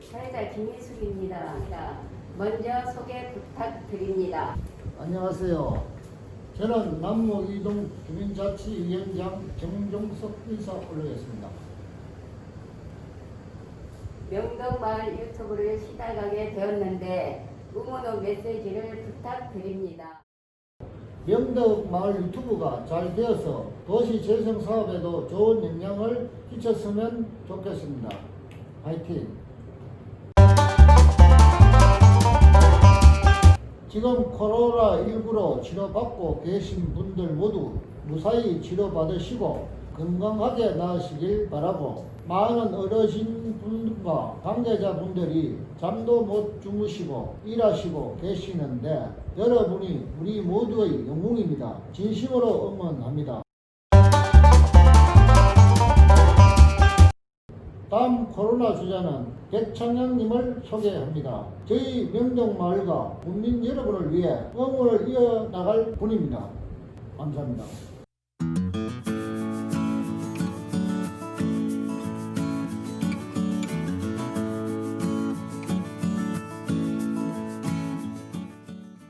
사회자 김희숙입니다. 먼저 소개 부탁드립니다. 안녕하세요. 저는 남모 이동 주민자치위원장 정종석 인사 올리겠습니다. 명동마을 유튜브를 시작하게 되었는데 응원의 메시지를 부탁드립니다. 명덕 마을 유튜브가 잘 되어서 도시 재생 사업에도 좋은 영향을 끼쳤으면 좋겠습니다. 화이팅! 지금 코로나19로 치료받고 계신 분들 모두 무사히 치료받으시고 건강하게 나으시길 바라고 많은 어르신 분과 관계자분들이 잠도 못 주무시고 일하시고 계시는데 여러분이 우리 모두의 영웅입니다. 진심으로 응원합니다. 다음 코로나 주자는 백창양님을 소개합니다. 저희 명동마을과 국민 여러분을 위해 응원을 이어나갈 분입니다. 감사합니다.